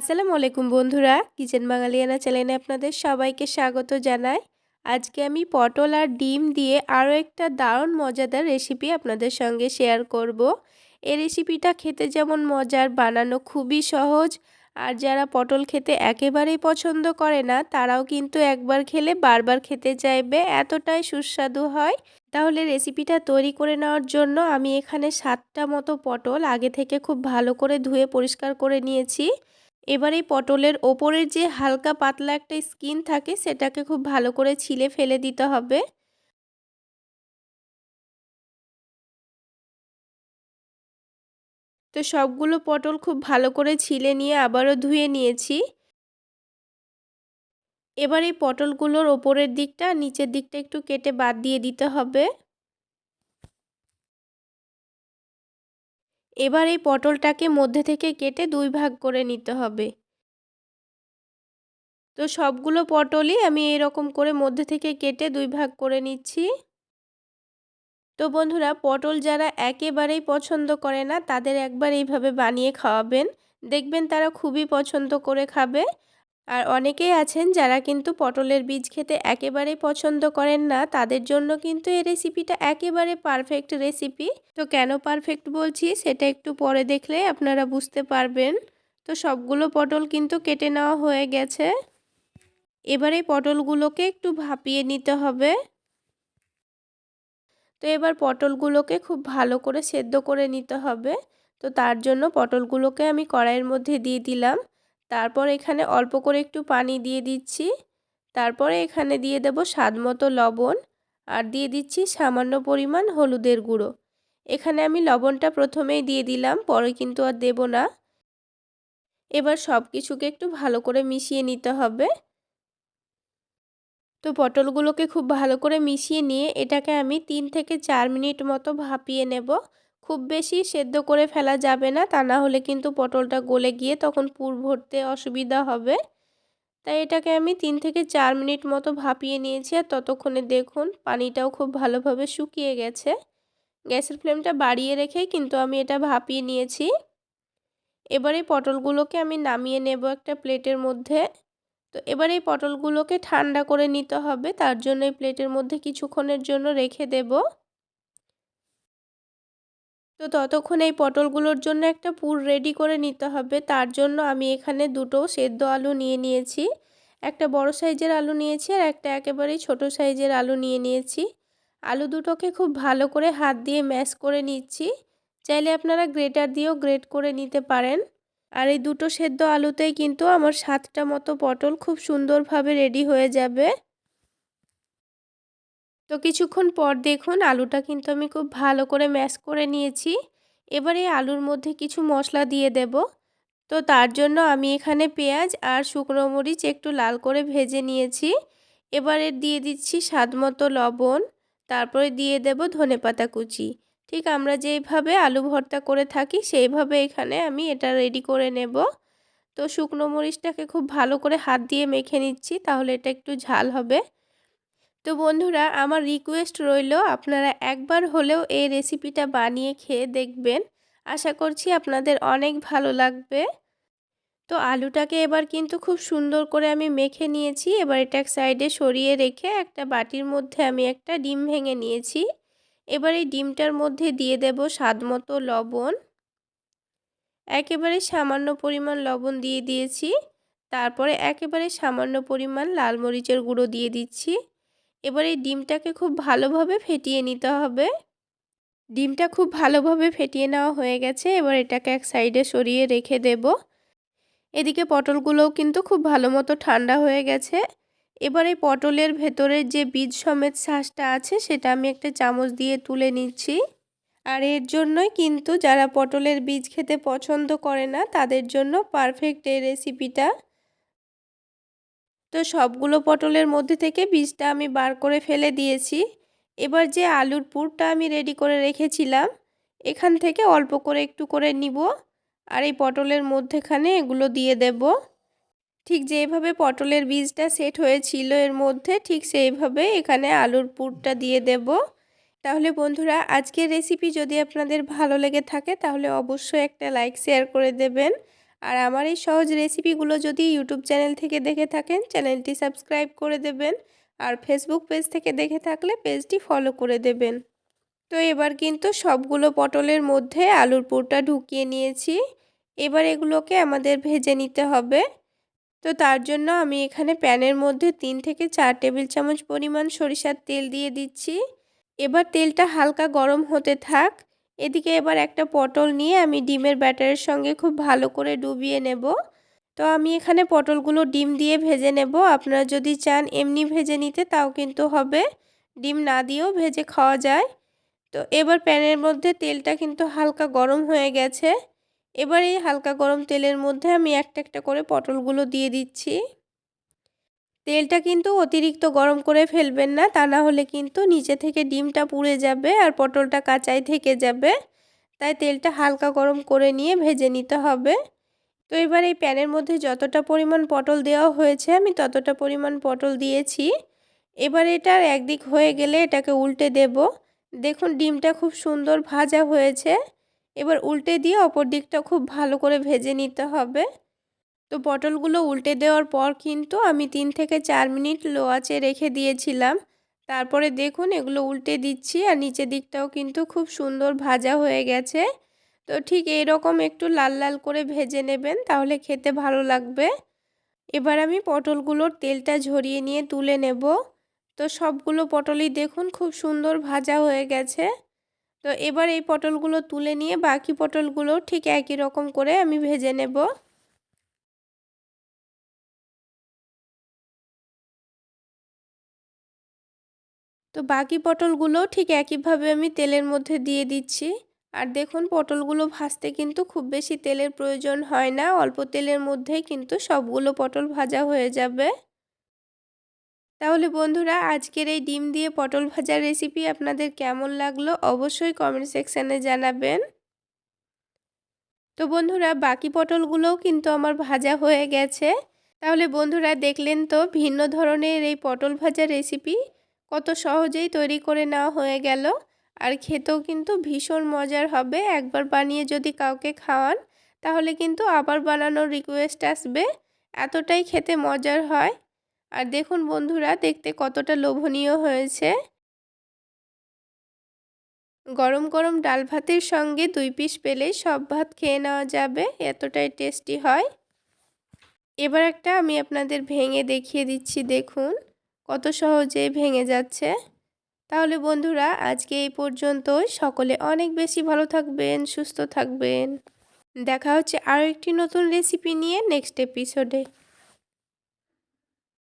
আসসালামু আলাইকুম বন্ধুরা, কিচেন বাঙালিয়ানা চ্যানেলে আপনাদের সবাইকে স্বাগত জানাই। আজকে আমি পটল আর ডিম দিয়ে আরও একটা দারুণ মজাদার রেসিপি আপনাদের সঙ্গে শেয়ার করব। এই রেসিপিটা খেতে যেমন মজার, বানানো খুবই সহজ। আর যারা পটল খেতে একেবারেই পছন্দ করে না, তারাও কিন্তু একবার খেলে বারবার খেতে চাইবে, এতটাই সুস্বাদু হয়। তাহলে রেসিপিটা তৈরি করে নেওয়ার জন্য আমি এখানে সাতটা মতো পটল আগে থেকে খুব ভালো করে ধুয়ে পরিষ্কার করে নিয়েছি। এবার এই পটলের ওপরের যে হালকা পাতলা একটা স্কিন থাকে, সেটাকে খুব ভালো করে ছিলে ফেলে দিতে হবে। তো সবগুলো পটল খুব ভালো করে ছিলে নিয়ে আবারও ধুয়ে নিয়েছি। এবার এই পটলগুলোর ওপরের দিকটা নিচের দিকটা একটু কেটে বাদ দিয়ে দিতে হবে। এবার এই পটলটাকে মধ্যে থেকে কেটে দুই ভাগ করে নিতে হবে। তো সবগুলো পটলই আমি এরকম করে মধ্যে থেকে কেটে দুই ভাগ করে নিচ্ছি। তো বন্ধুরা, পটল যারা একেবারেই পছন্দ করে না, তাদের একবার এইভাবে বানিয়ে খাওয়াবেন। দেখবেন তারা খুবই পছন্দ করে খাবে। আর অনেকেই আছেন যারা কিন্তু পটলের বীজ খেতে একেবারেই পছন্দ করেন না, তাদের জন্য কিন্তু এই রেসিপিটা একেবারে পারফেক্ট রেসিপি তো কেন পারফেক্ট বলছি সেটা একটু পরে দেখলে আপনারা বুঝতে পারবেন। তো সবগুলো পটল কিন্তু কেটে নেওয়া হয়ে গেছে। এবারে পটলগুলোকে একটু ভাপিয়ে নিতে হবে। তো এবার পটলগুলোকে খুব ভালো করে সেদ্ধ করে নিতে হবে। তো তার জন্য পটলগুলোকে আমি কড়াইয়ের মধ্যে দিয়ে দিলাম। তারপর এখানে অল্প করে একটু পানি দিয়ে দিচ্ছি। তারপরে এখানে দিয়ে দেব স্বাদ মতো লবণ আর দিয়ে দিচ্ছি সামান্য পরিমাণ হলুদের গুঁড়ো। এখানে আমি লবণটা প্রথমেই দিয়ে দিলাম, পরে কিন্তু আর দেব না। এবার সব কিছুকে একটু ভালো করে মিশিয়ে নিতে হবে। তো পটলগুলোকে খুব ভালো করে মিশিয়ে নিয়ে এটাকে আমি তিন থেকে চার মিনিট মতো ভাপিয়ে নেব। খুব বেশি সেদ্ধ করে ফেলা যাবে না, তা না হলে কিন্তু পটলটা গলে গিয়ে তখন পুর ভরতে অসুবিধা হবে। তাই এটাকে আমি তিন থেকে চার মিনিট মতো ভাপিয়ে নিয়েছি আর ততক্ষণে দেখুন পানিটাও খুব ভালোভাবে শুকিয়ে গেছে। গ্যাসের ফ্লেমটা বাড়িয়ে রেখেই কিন্তু আমি এটা ভাপিয়ে নিয়েছি। এবারে পটলগুলোকে আমি নামিয়ে নেব একটা প্লেটের মধ্যে। তো এবার এই পটলগুলোকে ঠান্ডা করে নিতে হবে, তার জন্য এই প্লেটের মধ্যে কিছুক্ষণের জন্য রেখে দেব। তো ততক্ষণ এই পটলগুলোর জন্য একটা পুর রেডি করে নিতে হবে। তার জন্য আমি এখানে দুটো সেদ্ধ আলু নিয়ে নিয়েছি। একটা বড় সাইজের আলু নিয়েছি আর একটা একেবারেই ছোট সাইজের আলু নিয়ে নিয়েছি। আলু দুটোকে খুব ভালো করে হাত দিয়ে ম্যাশ করে নিচ্ছি। চাইলে আপনারা গ্রেটার দিয়েও গ্রেট করে নিতে পারেন। আর এই দুটো সেদ্ধ আলুতেই কিন্তু আমার সাতটা মতো পটল খুব সুন্দরভাবে রেডি হয়ে যাবে। তো কিছুক্ষণ পর দেখুন আলুটা কিন্তু আমি খুব ভালো করে ম্যাশ করে নিয়েছি। এবার আলুর মধ্যে কিছু মশলা দিয়ে দেব। তো তার জন্য আমি এখানে পেঁয়াজ আর শুকনো মরিচ একটু লাল করে ভেজে নিয়েছি। এবারে দিয়ে দিচ্ছি স্বাদ মতো লবণ। তারপরে দিয়ে দেব ধনে পাতা কুচি। ঠিক আমরা যেইভাবে আলু ভর্তা করে থাকি সেইভাবে এখানে আমি এটা রেডি করে নেব। তো শুকনো মরিচটাকে খুব ভালো করে হাত দিয়ে মেখে নিচ্ছি, তাহলে এটা একটু ঝাল হবে। তো বন্ধুরা, আমার রিকোয়েস্ট রইল আপনারা একবার হলেও এই রেসিপিটা বানিয়ে খেয়ে দেখবেন। আশা করছি আপনাদের অনেক ভালো লাগবে। তো আলুটাকে এবার কিন্তু খুব সুন্দর করে আমি মেখে নিয়েছি। এবার এটা এক সাইডে সরিয়ে রেখে একটা বাটির মধ্যে আমি একটা ডিম ভেঙে নিয়েছি। এবার এই ডিমটার মধ্যে দিয়ে দেব স্বাদ মতো লবণ। একেবারে সামান্য পরিমাণ লবণ দিয়ে দিয়েছি। তারপরে একেবারে সামান্য পরিমাণ লাল মরিচের গুঁড়ো দিয়ে দিচ্ছি। এবার এই ডিমটাকে খুব ভালোভাবে ফেটিয়ে নিতে হবে। ডিমটা খুব ভালোভাবে ফেটিয়ে নেওয়া হয়ে গেছে। এবার এটাকে এক সাইডে সরিয়ে রেখে দেব। এদিকে পটলগুলোও কিন্তু খুব ভালো মতো ঠান্ডা হয়ে গেছে। এবার এই পটলের ভেতরের যে বীজ সমেত শ্বাসটা আছে, সেটা আমি একটা চামচ দিয়ে তুলে নিচ্ছি। আর এর জন্যই কিন্তু যারা পটলের বীজ খেতে পছন্দ করে না, তাদের জন্য পারফেক্ট এই রেসিপিটা তো সবগুলো পটলের মধ্যে থেকে বীজটা আমি বার করে ফেলে দিয়েছি। এবার যে আলুর পুরটা আমি রেডি করে রেখেছিলাম, এখান থেকে অল্প করে একটু করে নিব আর এই পটলের মধ্যেখানে এগুলো দিয়ে দেব। ঠিক যেভাবে পটলের বীজটা সেট হয়েছিল এর মধ্যে, ঠিক সেইভাবে এখানে আলুর পুরটা দিয়ে দেব। তাহলে বন্ধুরা, আজকের রেসিপি যদি আপনাদের ভালো লেগে থাকে, তাহলে অবশ্যই একটা লাইক শেয়ার করে দেবেন। আর আমার এই সহজ রেসিপিগুলো যদি ইউটিউব চ্যানেল থেকে দেখে থাকেন চ্যানেলটি সাবস্ক্রাইব করে দেবেন আর ফেসবুক পেজ থেকে দেখে থাকলে পেজটি ফলো করে দেবেন। তো এবার কিন্তু সবগুলো পটলের মধ্যে আলুর পুরটা ঢুকিয়ে নিয়েছি। এবার এগুলোকে আমাদের ভেজে নিতে হবে। তো তার জন্য আমি এখানে প্যানের মধ্যে তিন থেকে চার টেবিল চামচ পরিমাণ সরিষার তেল দিয়ে দিচ্ছি। এবার তেলটা হালকা গরম হতে থাক। এদিকে এবার একটা পটল নিয়ে আমি ডিমের ব্যাটারের সঙ্গে খুব ভালো করে ডুবিয়ে নেব। তো আমি এখানে পটলগুলো ডিম দিয়ে ভেজে নেব। আপনারা যদি চান এমনি ভেজে নিতে, তাও কিন্তু হবে। ডিম না দিয়েও ভেজে খাওয়া যায়। তো এবার প্যানের মধ্যে তেলটা কিন্তু হালকা গরম হয়ে গেছে। এবার এই হালকা গরম তেলের মধ্যে আমি একটা একটা করে পটলগুলো দিয়ে দিচ্ছি। তেলটা কিন্তু অতিরিক্ত গরম করে ফেলবেন না, তা না হলে কিন্তু নিচে থেকে ডিমটা পুড়ে যাবে আর পটলটা কাঁচাই থেকে যাবে। তাই তেলটা হালকা গরম করে নিয়ে ভেজে নিতে হবে। তো এবার এই প্যানের মধ্যে যতটা পরিমাণ পটল দেওয়া হয়েছে, আমি ততটা পরিমাণ পটল দিয়েছি। এবার এটার একদিক হয়ে গেলে এটাকে উল্টে দেব। দেখুন, ডিমটা খুব সুন্দর ভাজা হয়েছে। এবার উল্টে দিয়ে অপর দিকটা খুব ভালো করে ভেজে নিতে হবে। তো পটলগুলো উল্টে দেওয়ার পর কিন্তু আমি তিন থেকে চার মিনিট লো আঁচে রেখে দিয়েছিলাম। তারপরে দেখুন এগুলো উল্টে দিচ্ছি আর নিচের দিকটাও কিন্তু খুব সুন্দর ভাজা হয়ে গেছে। তো ঠিক এইরকম একটু লাল লাল করে ভেজে নেবেন তাহলে খেতে ভালো লাগবে। এবার আমি পটলগুলোর তেলটা ঝরিয়ে নিয়ে তুলে নেব। তো সবগুলো পটলই দেখুন খুব সুন্দর ভাজা হয়ে গেছে। তো এবার এই পটলগুলো তুলে নিয়ে বাকি পটলগুলো ঠিক একই রকম করে আমি ভেজে নেব। তো বাকি পটলগুলো ঠিক একইভাবে আমি তেলের মধ্যে দিয়ে দিচ্ছি। আর দেখুন, পটলগুলো ভাজতে কিন্তু খুব বেশি তেলের প্রয়োজন হয় না। অল্প তেলের মধ্যেই কিন্তু সবগুলো পটল ভাজা হয়ে যাবে। তাহলে বন্ধুরা, আজকের এই ডিম দিয়ে পটল ভাজার রেসিপি আপনাদের কেমন লাগল অবশ্যই কমেন্ট সেকশানে জানাবেন। তো বন্ধুরা, বাকি পটলগুলোও কিন্তু আমার ভাজা হয়ে গেছে। তাহলে বন্ধুরা, দেখলেন তো ভিন্ন ধরনের এই পটল ভাজা রেসিপি। কত সহজেই তৈরি করে নেওয়া হয়ে গেল। আর খেতেও কিন্তু ভীষণ মজার হবে। একবার বানিয়ে যদি কাউকে খাওয়ান, তাহলে কিন্তু আবার বানানোর রিকোয়েস্ট আসবে। এতটাই খেতে মজার হয়। আর দেখুন বন্ধুরা, দেখতে কতটা লোভনীয় হয়েছে। গরম গরম ডাল ভাতের সঙ্গে দুই পিস পেলেই সব ভাত খেয়ে নেওয়া যাবে। এতটাই টেস্টি হয়। এবার একটা আমি আপনাদের ভেঙে দেখিয়ে দিচ্ছি, দেখুন। কত সহজে ভেঙে যাচ্ছে। তাহলে বন্ধুরা, আজকে এই পর্যন্তই। সকলে অনেক বেশি ভালো থাকবেন, সুস্থ থাকবেন। দেখা হচ্ছে আরও একটি নতুন রেসিপি নিয়ে নেক্সট এপিসোডে